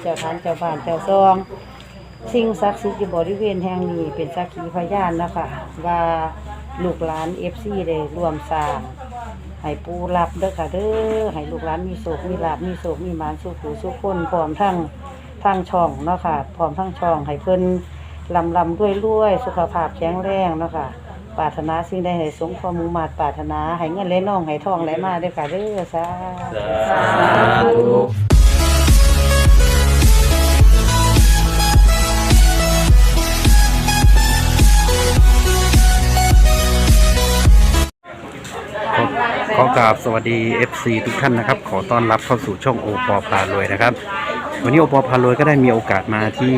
เจ้าทานเจ้าบ้านเจ้าซอง สิ่งศักดิ์สิทธิ์อยู่บริเวณแห่งนี้เป็นสักขีพยานนะคะว่าลูกหลานเอฟซีได้รวมสร้างให้ปูรับเด้อค่ะเด้อให้ลูกหลานมีโศกมีลาบมีโศกมีหมานสุขหูสุขคนพร้อมทั้งทั้งช่องเนาะค่ะพร้อมทั้งช่องให้เพิ่นลำลำด้วยรวยสุขภาพแข็งแรงเนาะค่ะปรารถนาสิ่งใดให้สมความมุ่งมาตรปรารถนาให้เงินไหลน่องให้ทองไหลมาเด้อค่ะเด้อสาธุ ขอกราบสวัสดี FC ทุกท่านนะครับ ขอต้อนรับเข้าสู่ช่องโอปอพารวยนะครับ วันนี้โอปอพารวยก็ได้มีโอกาสมาที่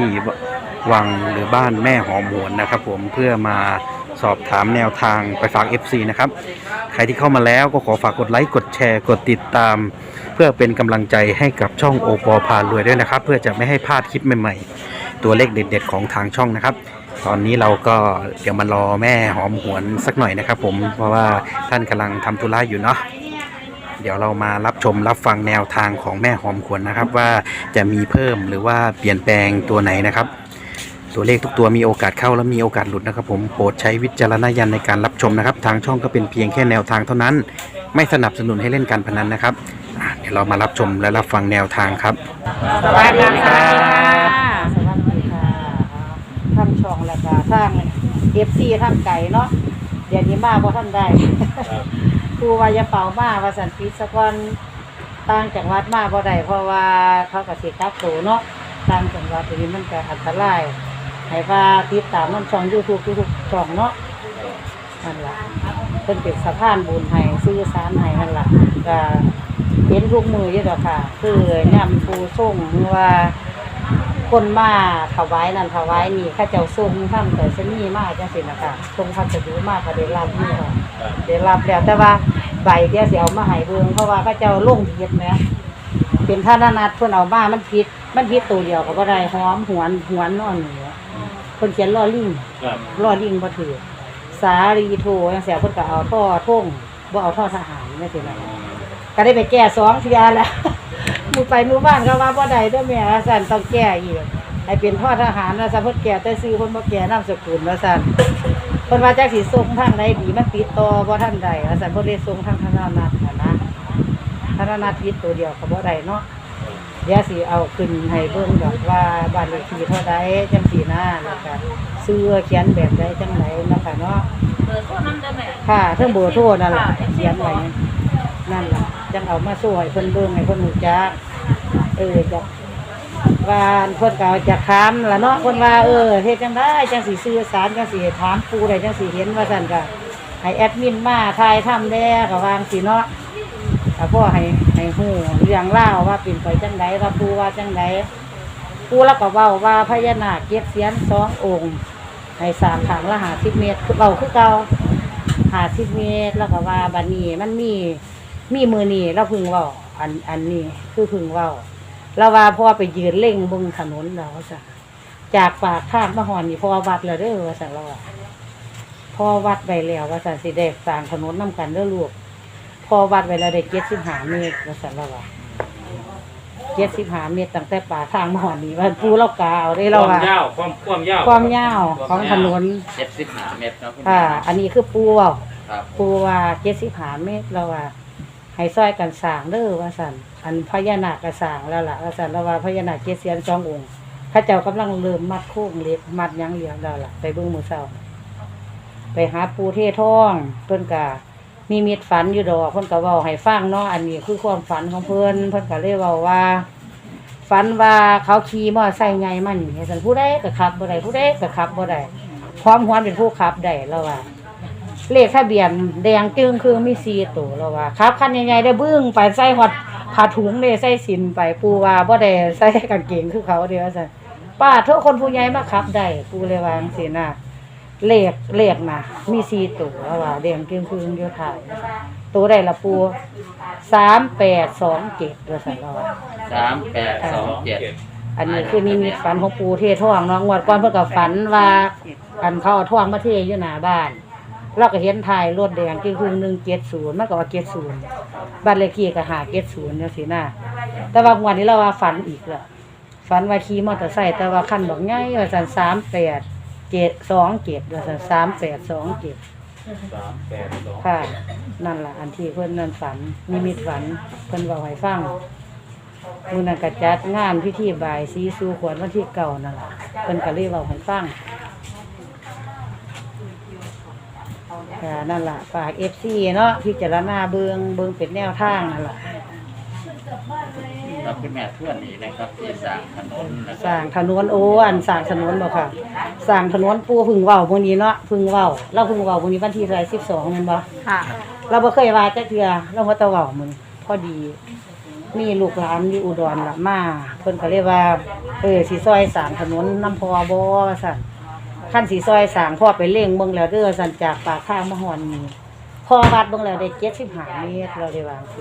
วังหรือบ้านแม่หอมหวนนะครับ ผมเพื่อมาสอบถามแนวทางไปฝาก FC นะครับ ใครที่เข้ามาแล้วก็ขอฝากกดไลค์ กดแชร์ กดติดตาม เพื่อเป็นกำลังใจให้กับช่องโอปอพารวยด้วยนะครับ เพื่อจะไม่ให้พลาดคลิปใหม่ๆ ตัวเลขเด็ด ๆ ของทางช่องนะครับ ตอนนี้เราก็เดี๋ยวมารอแม่หอมหวนสักหน่อยนะครับ ผมเพราะว่าท่านกำลังทำธุระอยู่เนาะเดี๋ยวเรามารับชมรับฟังแนวทางของแม่หอมหวนนะครับ ว่าจะมีเพิ่มหรือว่าเปลี่ยนแปลงตัวไหนนะครับ ตัวเลขทุกตัวมีโอกาสเข้าและมีโอกาสหลุดนะครับ ผมโปรดใช้วิจารณญาณในการรับชมนะครับ ทางช่องก็เป็นเพียงแค่แนวทางเท่านั้น ไม่สนับสนุนให้เล่นการพนันนะครับเดี๋ยวเรามารับชมและรับฟังแนวทางครับสวัสดีค่ะสวัสดีค่ะทำ ช่องแล้วก็ทางเอฟซีทำไก่เนาะเดี๋ยวนี้มาเพราะท่านได้ครูวายาเป่ามาว่าสันปิดสะกอนต่างจังหวัดมาเพราะใดเพราะว่าเขากระเสียกักโตเนาะต่างจังหวัดทีนี้มันก็อันตรายให้ว่าติดตามน้ำช่องยูทูบทุกๆช่องเนาะนั่นล่ะเพิ่นเป็นสะพานบุญให้ซื้อสารให้นั่นล่ะก็เห็นทุกมืออยู่ดอกค่ะ คือย่ำปูส่งหรือว่า คนมาถวายนั่นถวายนี่ข้าเจ้าส่งทำแต่สนีมาจังสินะคะส่งพัสดุมาก็ได้รับนี่ค่ะได้รับแล้วแต่ว่าใบเดียวสิเอามาให้เบิ่งเพราะว่าข้าเจ้าลงผิดแหมเป็นท่านานัดเพิ่นเอามามันผิดมันผิดตัวเดียวก็บ่ได้หอมหวนหวนนอนนี่เพิ่นเขียนล้อลิงครับล้อลิงบ่ถือสารีโทจังซี่เพิ่นก็เอาท่อท่งบ่เอาท่อทหารจังซี่นะก็ได้ไปแก้สองเที่ยแล้ว มือไปมือบ้านเขาว่าบ่ได้เด้อแม่ว่าซั่นต้องแก้อีกให้เป็นพ่อทหารว่าซั่นเพิ่นแก้แต่ซื้อเพิ่นบ่แก้นามสกุลว่าซั่นเพิ่นว่าจักสิส่งทางใดดีมันติดต่อบ่ทันใดว่าซั่นเพิ่นเลยส่งทางธนานัดนะนะธนานัดผิดตัวเดียวก็บ่ได้เนาะเดี๋ยวสิเอาขึ้นให้เบิ่งดอกว่าบ้านเลขที่เท่าใดจังซี่นะแล้วก็ซื้อเขียนแบบใดจังไหนเนาะค่ะเนาะเบอร์โทรน้ำได้ไหมค่ะเทิงเบอร์โทรนั่นล่ะเขียนไว้ นั่นล่ะจังเอามาสู้ให้เพิ่นเบิ่งให้เพิ่นรู้จักเออจะว่าเพิ่นก็จะถามล่ะเนาะเพิ่นว่าเออเฮ็ดจังได้จังสิสื่อสารจังสิถามครูได้จังสิเห็นว่าซั่นก็ให้แอดมินมาถ่ายทำแด้ก็วางสิเนาะก็พอให้ให้ฮู้เรื่องราวว่าเป็นไปจังไดว่าครูว่าจังไดครูแล้วก็เว้าว่าพญานาคเก็บเสียนสององค์ให้สางทางละ50เมตรเว้าคือเก่าหาสิบเมตร แล้วก็ว่าบัดนี้มันมี มีมือนี่เราเพึ่งเว่าอันอันนี้คือเพึ่งเว่าเราว่าเพราะว่าไปยืนเล่งเบงถนนเราจ้ะจากปากข้างมาหอนนี่พอวัดแล้วเด้อว่าสั่นเราว่าพอวัดไปแล้วว่าสั่นสิเด็กสร้างถนนน้ากันเด้อลูกพอวัดไปแล้วได้เจ็ดสิบห้าเมตรว่าสั่นเราว่าเจ็ดสิบห้าเมตรตั้งแต่ปากข้างมาหอนนี่ว่าปูเรากาวได้คเราวามว่ายาวความความยาวความยาวของถนนเจ็ดสิบห้าเมตรเนาะคุณค่ะแม่อันนี้คือปูเว้าครับปูว่าเจ็ดสิบหาเมตรเราว่า ให้ซอยกันสร้างเด้อว่าสันอันพญานาคก็สร้างแล้วล่ะว่าสันเราว่าพญานาคเจ็ดเสียนสององค์ข้าเจ้ากำลังเริ่มมัดโค้งเล็กมัดยังเหลียงแล้วล่ะไปเบิ่งมือเศร้าไปหาปูเทท่องเพิ่นกะมีมิตฝันอยู่ดอกเพิ่นก็เว้าให้ฟังเนาะอันนี้คือความฝันของเพิ่นเพิ่นก็เลยเว้าว่า ฝันว่าเขาขี่มอเตอร์ไซค์ใหญ่มานี่สันผู้ใดก็ขับบ่ได้ผู้ใดก็ขับบ่ได้พร้อมหวนเป็นผู้ขับได้แล้วว่า เลขทะเบียนแดงจึงคือมีสีตัวแล้วว่าครับคันใหญ่ๆได้บึ้งไปใส่ฮอดผ้าถุงเลยใส่สินไปปูว่าบ่ได้ใส่กางเกงคือเขาเดียวซั่นป้าเท่าคนผู้ใหญ่มาขับได้ปูเลยว่าจังซี่นะเลขเลขน่ะมีสีตัวแล้วว่าแดงจึงคืออยู่ถ่ายตัวได้ละปู3827ว่าซั่นแล้วว่าสามแปดสองเจ็ดอันนี้คือนิมิตฝันของปูเทท่องเนาะงวดก่อนเพิ่นก็ฝันว่าอันเขาเอาท่องมาเทอยู่หน้าบ้าน เราก็เห็นถ่ายรถแดงคือคือหนึ่งเจ็ดศูนย์มันก็ว่าเจ็ดศูนย์บ้านเลขที่ก็หาเจ็ดศูนย์เนี่ยสินะแต่ว่างวันนี้เราว่าฝันอีกแล้วฝันว่าขี่มอเตอร์ไซค์แต่ว่าคันบอกง่ายว่าสันสามแปดเจ็ดสองเจ็ดว่าสันสามแปดสองเจ็ดสามแปดสองค่ะ นั่นล่ะอันที่เพิ่นนั่นฝันนิมิตฝันเพิ่นเว้าให้ฟังมื้อนั้นก็จัดงานพิธีบายสีสู่ขวัญวันที่เก่านั่นล่ะเพิ่นก็เลยเว้าให้ฟัง ค่ะนั่นล่ะฝาก FC เนาะพิจารณาเบิงเบิงเป็นแนวทางนั่นล่ะครับคุณแม่ท่วนนี้นะครับที่สร้างถนนนะคสรับร้างถนนโอ้อันสร้างถนนบ่ค่ะสร้างถนนปูพึ่งเว้ามื้อนี้เนาะพึ่งเว้าเราพึ่งเว้ามื้อนี้วันที่เท่าไหร่12แม่นบ่ค่ะ เราบ่เคยว่าจักเทื่อเราบ่ตะเว้ามื้อพอดีมีลูกหลานอยู่อุดรล่ะมาเพิ่นก็เลยว่าเออสิซอยสร้างถนนน้ำพอบ่ว่าซั่น คันสิซอยสร้างพ่อไปเร่งเบิ่งแล้วเด้อซั่นจากปากทางมาฮอนนี่พอวัดเบิ่งแล้วได้75เมตรเราได้วางสิ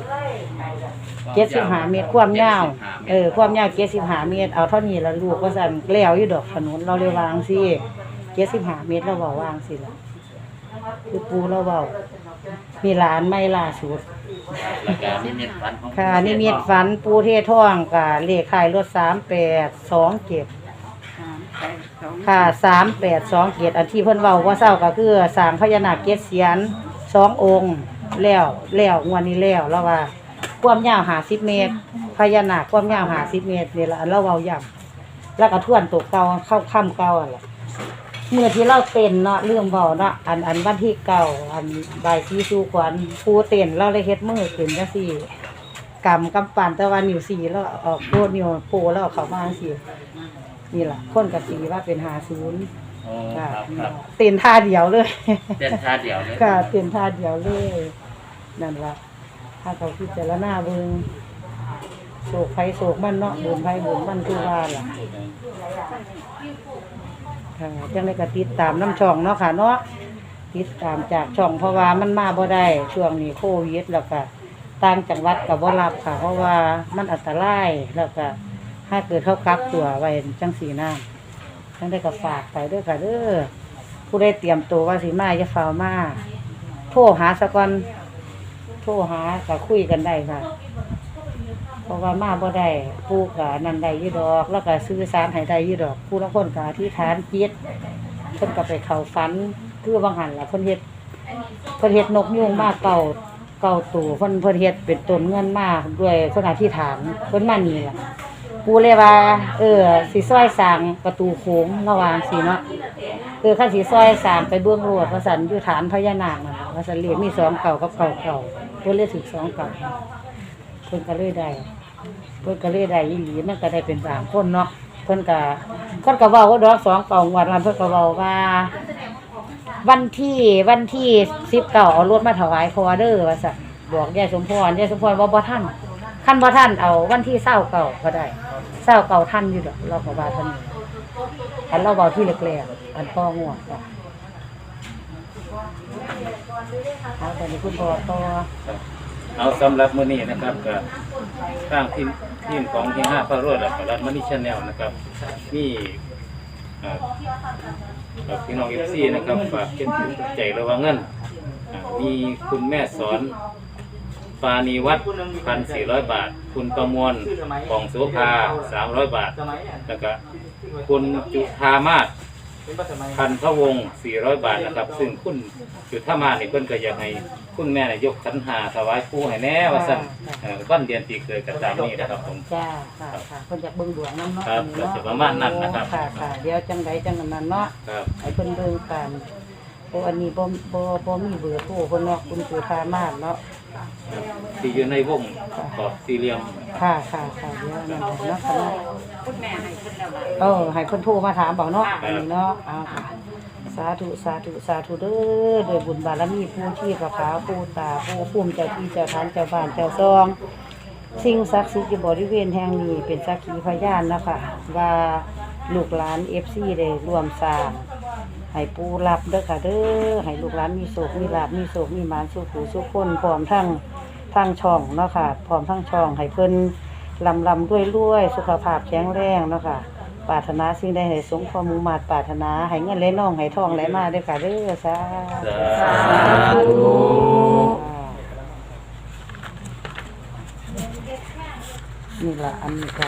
เจ็ดสิบห้าเมตรความยาวเออความยาวเจ็ดสิบห้าเมตรเอาเท่านี้ละลูกว่าสั่นแล้วอยู่ดอกถนนเราเลยวางสิเจ็ดสิบห้าเมตรเราเบาวางสิละคือปูเราเบามีหลานไม่ล่าสุดแล้วก็นิมิตฝันของค่ะนี่มีฝันปูเทท่องกับเลขขายรถสามแปดสองเจ็ด ค่ะสามแปดสองเจ็ดอันที่เพิ่นเว้าว่าเศร้าก็คือสร้างพญานาคเจ็ดเสียนสององค์แล้วแล้วงวันนี้แล้วแล้วว่าความยาวหาสิบเมตร พญานาคความยาวหาสิบเมตรนี่ละอันเราเว้าย่ำแล้วก็ท่วนตกเก่าเข้าค่ำเก่าอะล่ะเมื่อที่เราเต้นเนาะเรื่องเบาเนาะอันอันวันที่เก่าอันใบายซีสู่ขวัญปูเต้นเราเลยเฮ็ดมือขึ้นจังซี่กำกำปั่นแต่ว่านิ้วสี่แล้วออกโคตรนิ้วโปแล้วเอาเข้ามาจั งซี่นี่ล่ะคนกับสีว่าเป็นหาศูนย์โอ้คค่ะรับครับเต้นท่าเดียวเลย เต้นท่าเดียวเลยค่ะเต้นท่าเดียวเลย นั่นล่ะถ้าเขาพิจารณาเบิ่งโศกไฟโศกมันเนาะบุญไฟบุญมันคือว่าล่ะ ค่ะจังได้ก็ติดตามน้ำช่องเนาะค่ะเนาะติดตามจากช่องเพราะว่ามันมาบ่ได้ช่วงนี้โควิดแล้วก็ต่างจังหวัดก็บ่รับค่ะ เพราะว่ามันอันตรายแล้วก็ ถ้าเกิดเขากักตัวไว้จังสีหน้ำจังได้ก็ฝากไปด้วยค่ะเด้อผู้ได้เตรียมตัวว่าสิมาจะเฝ้าวมาโทรหาสะก่อนโทรหาก็คุยกันได้ค่ะ เพราะว่ามาบ่ได้ผู้กะนันได้ยี่ดอก แล้วก็ซื้อสารให้ได้ยี่ดอก ผู้ละคนกะที่ฐานจิตเพิ่นก็ไปเข้าฝันคือบางหันละเพิ่นเฮ็ดเพิ่นเฮ็ดนกยุงมากเก่าเก่าตู่เพิ่นเพิ่นเฮ็ดเป็นต้นเงินมากด้วยเพิ่นอธิษฐานเพิ่นมานี่ล่ะ ปูเลยว่า เออสิซอยสางประตูโค้งระหว่างสิเนาะคือข้าสีซอยสามไปเบื้องโลดพระสันอยู่ฐานพญานาคนะพระสันเรียกมีสองเก่ากับเก่าเก่าเพิ่นเลยถึงสองเก่าเพิ่นก็เลยได้เพิ่นก็เลยได้อีหลีมันก็ได้เป็นสามคนเนาะเพิ่นก็เพิ่นก็เว้าว่าดอกสองเก่าวันวันเพิ่นก็เว้าว่า วันที่วันที่สิบเก่าเอารถมาถวายพอเด้อว่าสันบอกยายสมพรยายสมพรว่าบ่ท่านขั้นบ่ท่านเอาวันที่เศร้าเก่าก็ได้ เศร้าเก่าท่านอยู่ดอกเราก็ว่าท่านอยู่อันเราเบาที่เล็กๆอันพ่อง่วงจ้ะเอาแตอนนี้คุณพ่อต่อเอาสำหรับมื้อนี้นะครับก็ทางทีมทีมของที่ห้าพระรวดและรัฐมณีชแนลนะครับมีเอ่อกับพี่น้องเอฟซีนะครับฝากเป็นใจระวังเงินอ่ามีคุณแม่สอน ปานีวัดพันสี่ร้อยบาท คุณประมวลกองโสภาสามร้อยบาท แล้วก็คุณจุธามาศพันพะวงศ์400บาทนะครับ ซึ่งคุณจุธามาศนี่เพิ่นก็อยากให้คุณแม่น่ะยกขันหาถวายปู่ให้แน่ว่าซั่นเอ่อวันเดือนปีเกิดก็ตามนี้นะครับผม จ้าค่ะค่ะคนอยากเบิ่งดวงน้ำเนาะครับอันนี้เนาะก็จะประมาณนั้นนะครับ ค่ะค่ะเดี๋ยวจังใดจังนั้นเนาะครับ ให้เพิ่นเบิ่งกัน โอ้อันนี้บ่บ่บ่มีเบอร์โทรเพิ่นเนาะคุณจุธามาศเนาะที่อยู่ในวงกรอบสี่เหลี่ยมค่ะค่ะค่ะเดี๋ยวนั่นแหละเนาะค่ะเนาะเออให้เพิ่นโทรมาถามบอกเนาะอันนี้เนาะเอาค่ะสาธุสาธุสาธุเด้อโดยบุญบารมีผู้ที่พระขาวผู้ตาผู้ภูมิเจ้าที่เจ้าทานเจ้าบ้านเจ้าซอง สิ่งศักดิ์สิทธิ์อยู่บริเวณแห่งนี้เป็นสักขีพยานนะคะว่าลูกหลานเอฟซีได้ร่วมสร้าง ให้ปูรับเด้อค่ะเด้อให้ลูกหลานมีโศกมีลาบมีโศกมีหมานสุขหูสุขคนพร้อมทั้งทั้งช่องเนาะค่ะพร้อมทั้งช่องให้เพิ่นลำลำด้วยรวยสุขภาพแข็งแรงเนาะค่ะปรารถนาสิ่งใดให้สมความมุ่งมาตรปรารถนาให้เงินไหลน่องให้ทองไหลมาเด้อค่ะเด้อสาธุนี่ละอันนี้ก็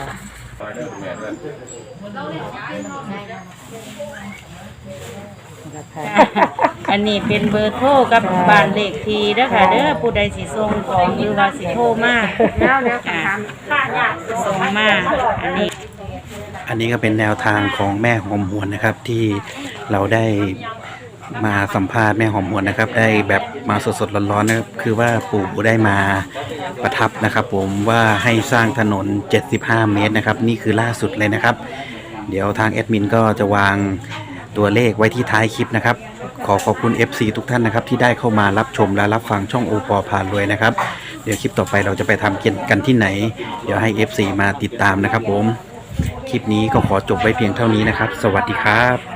ฟ้าเด้อแม่เด้ออันนี้เป็นเบอร์โทรกับบ้านเลขทีเด้อค่ะเด้อผู้ใดสิส่งของหรือว่าสิโทรมาแล้วแล้วค่ะส่งมาอันนี้ อันนี้ก็เป็นแนวทางของแม่หอมหวนนะครับที่เราได้มาสัมภาษณ์แม่หอมหวนนะครับ ได้แบบมาสดๆร้อนๆนะครับคือว่าปู่ได้มาประทับนะครับ ผมว่าให้สร้างถนน 75 เมตรนะครับ นี่คือล่าสุดเลยนะครับ เดี๋ยวทางแอดมินก็จะวาง ตัวเลขไว้ที่ท้ายคลิปนะครับ ขอขอบคุณ FC ทุกท่านนะครับ ที่ได้เข้ามารับชมและรับฟังช่องโอปอพานรวยนะครับ เดี๋ยวคลิปต่อไปเราจะไปทำกันที่ไหน เดี๋ยวให้ FC มาติดตามนะครับผม คลิปนี้ก็ขอจบไว้เพียงเท่านี้นะครับ สวัสดีครับ